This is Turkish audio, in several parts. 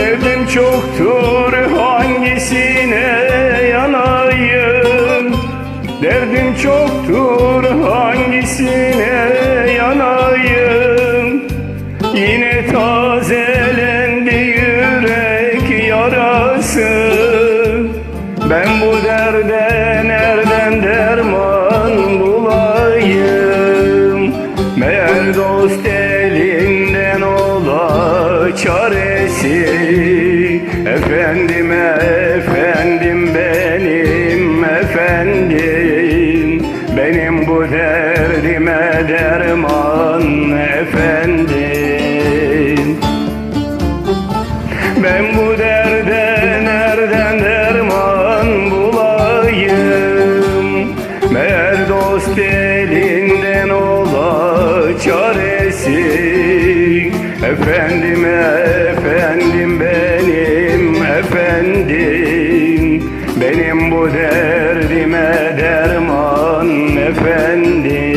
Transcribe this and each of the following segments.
Derdim çoktur hangisine yanayım? Derdim çoktur hangisine yanayım? Yine tazelendi yürek yarası. Ben bu derde Efendim benim efendim Benim bu derdime derman efendim. Ben bu derde nereden derman bulayım? Meğer dost elinden ola çaresi. Efendim efendim benim bu derdime derman efendim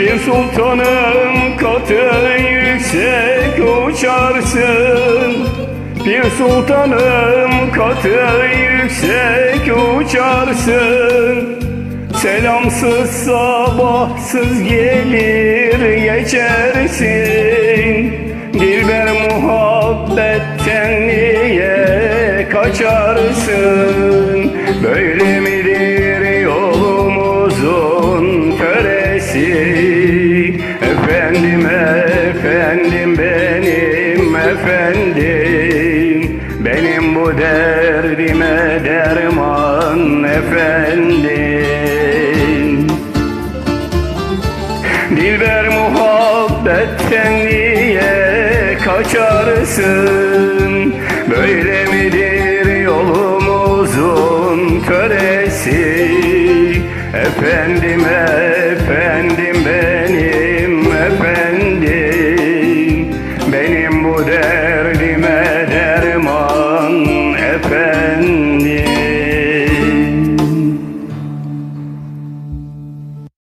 Pir sultanım katı yüksek uçarsın. Pir sultanım katı yüksek uçarsın. Selamsız sabahsız gelir geçersin. Dilber muhabbetten efendim. Benim bu derdime derman efendim. Dilber muhabbetten niye kaçarsın? Böyle midir yolumuzun töresi Efendime